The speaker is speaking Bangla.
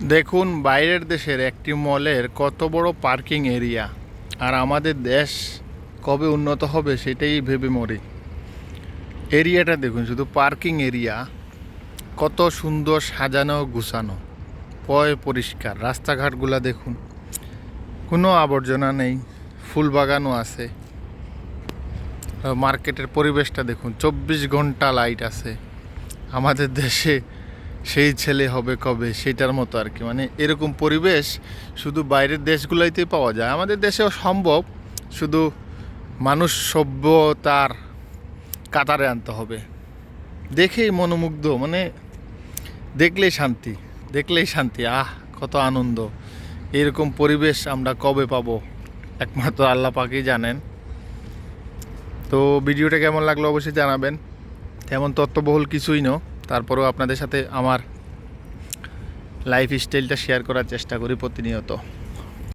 দেখুন, বাইরের দেশের একটি মলের কত বড় পার্কিং এরিয়া। আর আমাদের দেশ কবে উন্নত হবে সেটাই ভেবে মরি। এরিয়াটা দেখুন, শুধু পার্কিং এরিয়া। কত সুন্দর সাজানো, গুছানো। পয় পরিষ্কার, রাস্তাঘাটগুলো দেখুন। কোনো আবর্জনা নেই, ফুল বাগানও আছে। মার্কেটের পরিবেশটা দেখুন, চব্বিশ ঘণ্টা লাইট আছে। আমাদের দেশে সেই ছেলে হবে কবে সেটার মতো আর কি। মানে এরকম পরিবেশ শুধু বাইরের দেশগুলোইতেই পাওয়া যায়। আমাদের দেশেও সম্ভব শুধু মানুষ সভ্যতার কাতারে আনতে হবে। দেখেই মনোমুগ্ধ মানে দেখলেই শান্তি দেখলেই শান্তি। আহ, কত আনন্দ। এরকম পরিবেশ আমরা কবে পাবো? একমাত্র আল্লাহ পাকেই জানেন। তো ভিডিওটা কেমন লাগল অবশ্যই জানাবেন। তেমন তত্ত্ববহুল কিছুই ন তারপরেও আপনাদের সাথে আমার লাইফ স্টাইলটা শেয়ার করার চেষ্টা করি প্রতিনিয়ত।